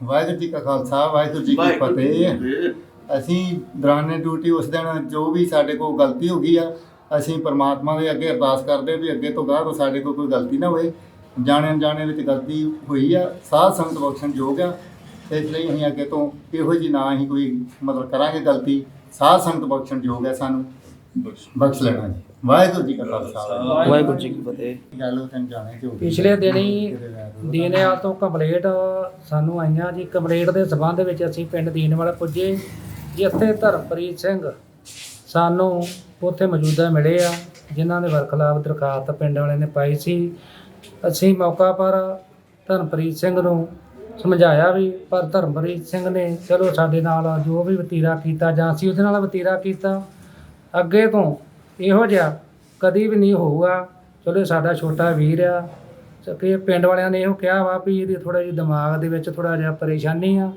ਵਾਹਿਗੁਰੂ ਜੀ ਕਾ ਖਾਲਸਾ ਵਾਹਿਗੁਰੂ ਜੀ ਕੀ ਫਤਿਹ। ਅਸੀਂ ਦੌਰਾਨੇ ਡਿਊਟੀ ਉਸ ਦਿਨ ਜੋ ਵੀ ਸਾਡੇ ਕੋਲ ਗਲਤੀ ਹੋ ਗਈ ਆ ਅਸੀਂ ਪਰਮਾਤਮਾ ਦੇ ਅੱਗੇ ਅਰਦਾਸ ਕਰਦੇ ਵੀ ਅੱਗੇ ਤੋਂ ਗਾਹ ਤੋਂ ਸਾਡੇ ਕੋਲ ਕੋਈ ਗਲਤੀ ਨਾ ਹੋਏ। ਜਾਣੇ ਅਣਜਾਣੇ ਵਿੱਚ ਗਲਤੀ ਹੋਈ ਆ ਸਾਧ ਸੰਗਤ ਬਖਸ਼ਣ ਯੋਗ ਆ। ਇਸ ਲਈ ਅਸੀਂ ਅੱਗੇ ਤੋਂ ਇਹੋ ਜੀ ਨਾ ਹੀ ਕੋਈ ਮਤਲਬ ਕਰਾਂਗੇ ਗਲਤੀ। ਸਾਧ ਸੰਗਤ ਬਖਸ਼ਣ ਯੋਗ ਹੈ ਸਾਨੂੰ। ਬਖਸ਼ ਲੈਣਾ ਜੀ। ਵਾਹਿਗੁਰੂ ਜੀ ਕਾ ਖਾਲਸਾ। ਵਾਹਿਗੁਰੂ ਜੀ ਕੀ ਫਤਿਹ। ਗੱਲ ਉਹ ਤੈਨੂੰ ਜਾਣੇ ਜੋ ਪਿਛਲੇ ਦਿਨੀ ਦੀਨੇਵਾਲ ਤੋਂ ਕੰਪਲੇਂਟ ਸਾਨੂੰ ਆਈਆਂ ਜੀ। ਕੰਪਲੇਂਟ ਦੇ ਸਬੰਧ ਵਿੱਚ ਅਸੀਂ ਪਿੰਡ ਦੀਨੇਵਾਲ ਪੁੱਜੇ, ਜਿੱਥੇ ਧਰਮਪ੍ਰੀਤ ਸਿੰਘ ਸਾਨੂੰ ਉੱਥੇ ਮੌਜੂਦਾ ਮਿਲੇ ਆ, ਜਿਨ੍ਹਾਂ ਦੇ ਵਰਖਲਾਫ ਦਰਖਾਸਤ ਪਿੰਡ ਵਾਲੇ ਨੇ ਪਾਈ ਸੀ। ਅਸੀਂ ਮੌਕਾ ਪਰ ਧਰਮਪ੍ਰੀਤ ਸਿੰਘ ਨੂੰ ਸਮਝਾਇਆ ਵੀ, ਪਰ ਧਰਮਪ੍ਰੀਤ ਸਿੰਘ ਨੇ ਚਲੋ ਸਾਡੇ ਨਾਲ ਜੋ ਵੀ ਵਤੀਰਾ ਕੀਤਾ ਜਾਂ ਅਸੀਂ ਉਹਦੇ ਨਾਲ ਵਤੀਰਾ ਕੀਤਾ, ਅੱਗੇ ਤੋਂ ਇਹੋ ਜਿਹਾ ਕਦੀ ਵੀ ਨਹੀਂ ਹੋਊਗਾ। ਚਲੋ ਸਾਡਾ ਛੋਟਾ ਵੀਰ ਆ ਕਿ ਪਿੰਡ ਵਾਲਿਆਂ ਨੇ ਇਹੋ ਕਿਹਾ ਵਾ ਵੀ ਇਹਦੀ ਥੋੜਾ ਜਿਹਾ ਦਿਮਾਗ ਦੇ ਵਿੱਚ ਥੋੜਾ ਜਿਹਾ ਪਰੇਸ਼ਾਨੀ ਆ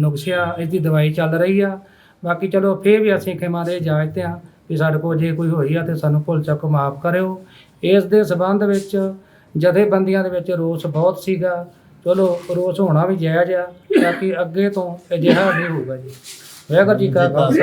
ਨੁਕਸਿਆ ਇਹਦੀ ਦਵਾਈ ਚੱਲ ਰਹੀ ਆ। ਬਾਕੀ ਚਲੋ ਫੇਰ ਵੀ ਅਸੀਂ ਖਿਮਾ ਦੇ ਇਜਾਜ਼ਤ ਆ ਵੀ ਸਾਡੇ ਕੋਲ ਜੇ ਕੋਈ ਹੋਈ ਆ ਤੇ ਸਾਨੂੰ ਭੁੱਲ ਚੱਕ ਮਾਫ ਕਰਿਓ। ਇਸ ਦੇ ਸਬੰਧ ਵਿੱਚ ਜਥੇਬੰਦੀਆਂ ਦੇ ਵਿੱਚ ਰੋਸ ਬਹੁਤ ਸੀਗਾ। ਚਲੋ ਰੋਸ ਹੋਣਾ ਵੀ ਜਾਇਜ਼ ਆ ਤਾਂ ਕਿ ਅੱਗੇ ਤੋਂ ਅਜਿਹਾ ਨਹੀਂ ਹੋਊਗਾ ਜੀ। ਵਾਹਿਗੁਰੂ ਜੀ ਕਾ ਖਾਲਸਾ।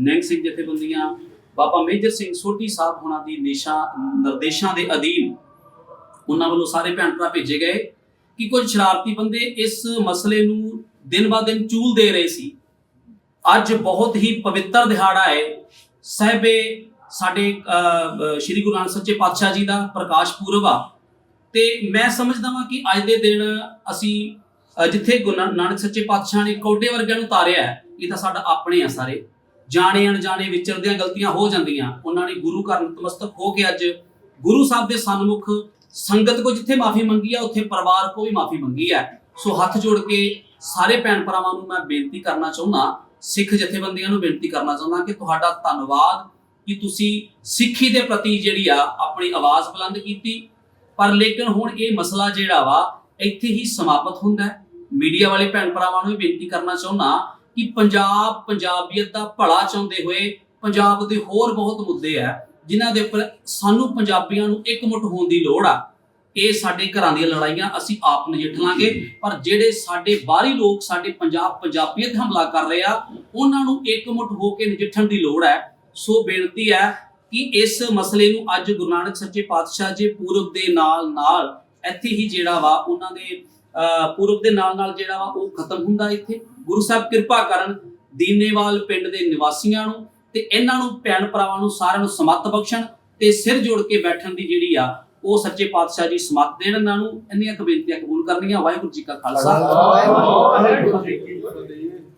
ਨੈਂਗ ਸਿੰਘ ਜਥੇਬੰਦੀਆਂ, ਬਾਬਾ ਮੇਜਰ ਸਿੰਘ ਸੋਢੀ ਸਾਹਿਬ ਹੋਣਾ ਦੀ ਨਿਸ਼ਾ, ਨਿਰਦੇਸ਼ਾਂ ਦੇ ਅਧੀਨ ਉਹਨਾਂ ਵੱਲੋਂ ਸਾਰੇ ਭੈਣ ਭਰਾ ਭੇਜੇ ਗਏ ਕਿ ਕੁਝ ਸ਼ਰਾਰਤੀ ਬੰਦੇ ਇਸ ਮਸਲੇ ਨੂੰ ਦਿਨ ਬਾ ਦਿਨ ਚੂਲ ਦੇ ਰਹੇ ਸੀ। ਅੱਜ ਬਹੁਤ ਹੀ ਪਵਿੱਤਰ ਦਿਹਾੜਾ ਹੈ। ਸਹਿਬੇ ਸਾਡੇ ਸ਼੍ਰੀ ਗੁਰੂ ਨਾਨਕ ਸੱਚੇ ਪਾਤਸ਼ਾਹ ਜੀ ਦਾ ਪ੍ਰਕਾਸ਼ ਪੁਰਬ ਆ। ਤੇ ਮੈਂ ਸਮਝਦਾ ਹਾਂ ਕਿ ਅੱਜ ਦੇ ਦਿਨ ਅਸੀਂ ਜਿੱਥੇ ਗੁਰੂ ਨਾਨਕ ਸੱਚੇ ਪਾਤਸ਼ਾਹ ਨੇ ਕੌਡੇ ਵਰਗਿਆਂ ਨੂੰ ਤਾਰਿਆ ਇਹ ਤਾਂ ਸਾਡਾ ਆਪਣੇ ਆ ਸਾਰੇ। ਜਾਣੇ ਅਣਜਾਣੇ ਵਿਚਰਦਿਆਂ ਗਲਤੀਆਂ ਹੋ ਜਾਂਦੀਆਂ। ਉਹਨਾਂ ਨੇ ਗੁਰੂ ਘਰ ਨਤਮਸਤਕ ਹੋ ਕੇ ਅੱਜ ਗੁਰੂ ਸਾਹਿਬ ਦੇ ਸਨਮੁਖ ਸੰਗਤ ਕੋ ਜਿੱਥੇ ਮਾਫੀ ਮੰਗੀ ਆ, ਉੱਥੇ ਪਰਿਵਾਰ ਕੋ ਵੀ ਮਾਫੀ ਮੰਗੀ ਹੈ ਸੋ ਹੱਥ ਜੋੜ ਕੇ ਸਾਰੇ ਭੈਣ ਭਰਾਵਾਂ ਨੂੰ ਮੈਂ ਬੇਨਤੀ ਕਰਨਾ ਚਾਹੁੰਦਾ, ਸਿੱਖ ਜਥੇਬੰਦੀਆਂ ਨੂੰ ਬੇਨਤੀ ਕਰਨਾ ਚਾਹੁੰਦਾ ਕਿ ਤੁਹਾਡਾ ਧੰਨਵਾਦ ਕਿ ਤੁਸੀਂ ਸਿੱਖੀ ਦੇ ਪ੍ਰਤੀ ਜਿਹੜੀ ਆ, ਆਪਣੀ ਆਵਾਜ਼ ਬੁਲੰਦ ਕੀਤੀ। ਪਰ ਲੇਕਿਨ ਹੁਣ ਇਹ ਮਸਲਾ ਜਿਹੜਾ ਵਾ, ਇੱਥੇ ਹੀ ਸਮਾਪਤ ਹੁੰਦਾ ਹੈ। ਮੀਡੀਆ ਵਾਲੇ ਭੈਣ ਭਰਾਵਾਂ ਨੂੰ ਵੀ ਬੇਨਤੀ ਕਰਨਾ ਚਾਹੁੰਦਾ ਕਿ ਪੰਜਾਬ, ਪੰਜਾਬੀਅਤ ਦਾ ਭਲਾ ਚਾਹੁੰਦੇ ਹੋਏ ਪੰਜਾਬ ਦੇ ਹੋਰ ਬਹੁਤ ਮੁੱਦੇ ਆ, ਜਿਨ੍ਹਾਂ ਦੇ ਉੱਪਰ ਸਾਨੂੰ ਪੰਜਾਬੀਆਂ ਨੂੰ ਇਕਮੁੱਠ ਹੋਣ ਦੀ ਲੋੜ ਆ। ਇਹ ਸਾਡੇ ਘਰਾਂ ਦੀਆਂ ਲੜਾਈਆਂ ਅਸੀਂ ਆਪ ਨਜਿੱਠ ਲਾਂਗੇ, ਪਰ ਜਿਹੜੇ ਸਾਡੇ ਬਾਹਰੀ ਲੋਕ, ਸਾਡੇ ਪੰਜਾਬ ਪੰਜਾਬੀਅਤ ਹਮਲਾ ਕਰ ਰਹੇ ਆ, ਉਹਨਾਂ ਨੂੰ ਇਕਮੁੱਠ ਹੋ ਕੇ ਨਜਿੱਠਣ ਦੀ ਲੋੜ ਹੈ। ਸੋ ਬੇਨਤੀ ਹੈ ਕਿ ਇਸ ਮਸਲੇ ਨੂੰ ਅੱਜ ਗੁਰੂ ਨਾਨਕ ਸੱਚੇ ਪਾਤਸ਼ਾਹ ਜੀ ਪੂਰਬ ਦੇ ਨਾਲ ਨਾਲ ਇੱਥੇ ਹੀ ਜਿਹੜਾ ਵਾ, ਉਹਨਾਂ ਦੇ ਪੂਰਬ ਦੇ ਨਾਲ ਨਾਲ ਜਿਹੜਾ ਵਾ ਉਹ ਖਤਮ ਹੁੰਦਾ ਇੱਥੇ। ਗੁਰੂ ਸਾਹਿਬ ਕਿਰਪਾ ਕਰਨ ਦੀਨੇਵਾਲ ਪਿੰਡ ਦੇ ਨਿਵਾਸੀਆਂ ਨੂੰ ਤੇ ਇਹਨਾਂ ਨੂੰ, ਭੈਣ ਭਰਾਵਾਂ ਨੂੰ ਸਾਰਿਆਂ ਨੂੰ ਸਮੱਤ ਬਖਸ਼ਣ ਤੇ ਸਿਰ ਜੋੜ ਕੇ ਬੈਠਣ ਦੀ ਜਿਹੜੀ ਆ, ਉਹ ਸੱਚੇ ਪਾਤਸ਼ਾਹ ਜੀ ਸਮੱਤ ਦੇਣ ਇਹਨਾਂ ਨੂੰ। ਇੰਨੀਆਂ ਕੁ ਬੇਨਤੀਆਂ ਕਬੂਲ ਕਰਨੀਆਂ। ਵਾਹਿਗੁਰੂ ਜੀ ਕਾ ਖਾਲਸਾ। ਵਾਹਿਗੁਰੂ ਜੀ ਕੀ ਫਤਿਹ।